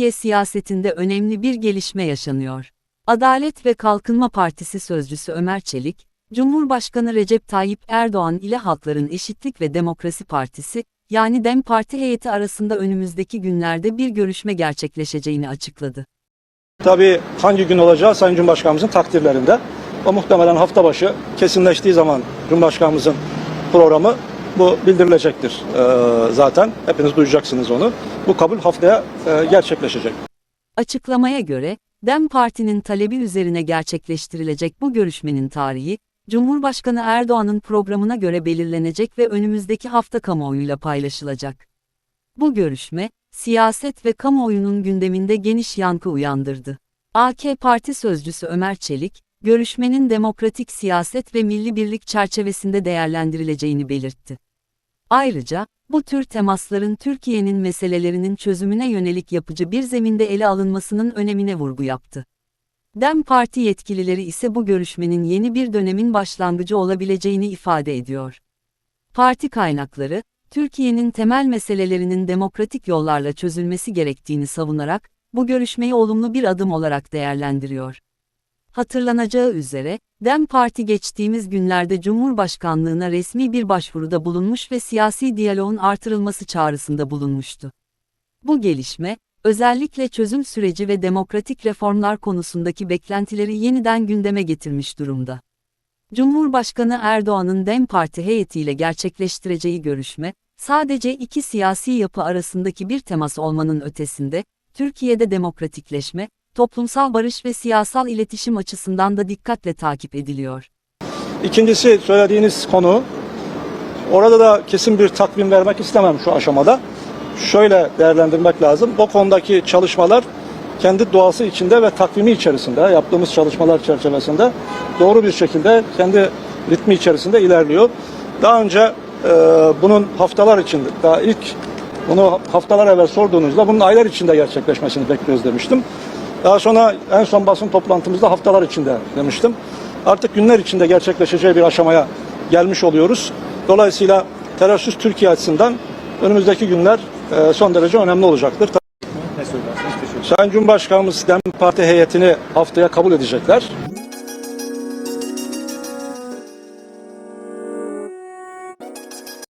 Türkiye siyasetinde önemli bir gelişme yaşanıyor. Adalet ve Kalkınma Partisi sözcüsü Ömer Çelik, Cumhurbaşkanı Recep Tayyip Erdoğan ile Halkların Eşitlik ve Demokrasi Partisi, yani DEM Parti heyeti arasında önümüzdeki günlerde bir görüşme gerçekleşeceğini açıkladı. Tabii hangi gün olacağı Sayın Cumhurbaşkanımızın takdirlerinde. O muhtemelen hafta başı kesinleştiği zaman Cumhurbaşkanımızın programı bu bildirilecektir Ee, zaten. Hepiniz duyacaksınız onu. Bu kabul haftaya e, gerçekleşecek. Açıklamaya göre, DEM Parti'nin talebi üzerine gerçekleştirilecek bu görüşmenin tarihi, Cumhurbaşkanı Erdoğan'ın programına göre belirlenecek ve önümüzdeki hafta kamuoyuyla paylaşılacak. Bu görüşme, siyaset ve kamuoyunun gündeminde geniş yankı uyandırdı. AK Parti sözcüsü Ömer Çelik, görüşmenin demokratik siyaset ve milli birlik çerçevesinde değerlendirileceğini belirtti. Ayrıca, bu tür temasların Türkiye'nin meselelerinin çözümüne yönelik yapıcı bir zeminde ele alınmasının önemine vurgu yaptı. DEM Parti yetkilileri ise bu görüşmenin yeni bir dönemin başlangıcı olabileceğini ifade ediyor. Parti kaynakları, Türkiye'nin temel meselelerinin demokratik yollarla çözülmesi gerektiğini savunarak, bu görüşmeyi olumlu bir adım olarak değerlendiriyor. Hatırlanacağı üzere, DEM Parti geçtiğimiz günlerde Cumhurbaşkanlığına resmi bir başvuruda bulunmuş ve siyasi diyaloğun artırılması çağrısında bulunmuştu. Bu gelişme, özellikle çözüm süreci ve demokratik reformlar konusundaki beklentileri yeniden gündeme getirmiş durumda. Cumhurbaşkanı Erdoğan'ın DEM Parti heyetiyle gerçekleştireceği görüşme, sadece iki siyasi yapı arasındaki bir temas olmanın ötesinde, Türkiye'de demokratikleşme, toplumsal barış ve siyasal iletişim açısından da dikkatle takip ediliyor. İkincisi söylediğiniz konu, orada da kesin bir takvim vermek istemem şu aşamada. Şöyle değerlendirmek lazım. O konudaki çalışmalar kendi doğası içinde ve takvimi içerisinde yaptığımız çalışmalar çerçevesinde doğru bir şekilde kendi ritmi içerisinde ilerliyor. Daha önce e, bunun haftalar içinde, daha ilk bunu haftalar evvel sorduğunuzda bunun aylar içinde gerçekleşmesini bekliyoruz demiştim. Daha sonra en son basın toplantımızda haftalar içinde demiştim. Artık günler içinde gerçekleşeceği bir aşamaya gelmiş oluyoruz. Dolayısıyla terörsüz Türkiye açısından önümüzdeki günler e, son derece önemli olacaktır. Sayın Cumhurbaşkanımız DEM Parti heyetini haftaya kabul edecekler.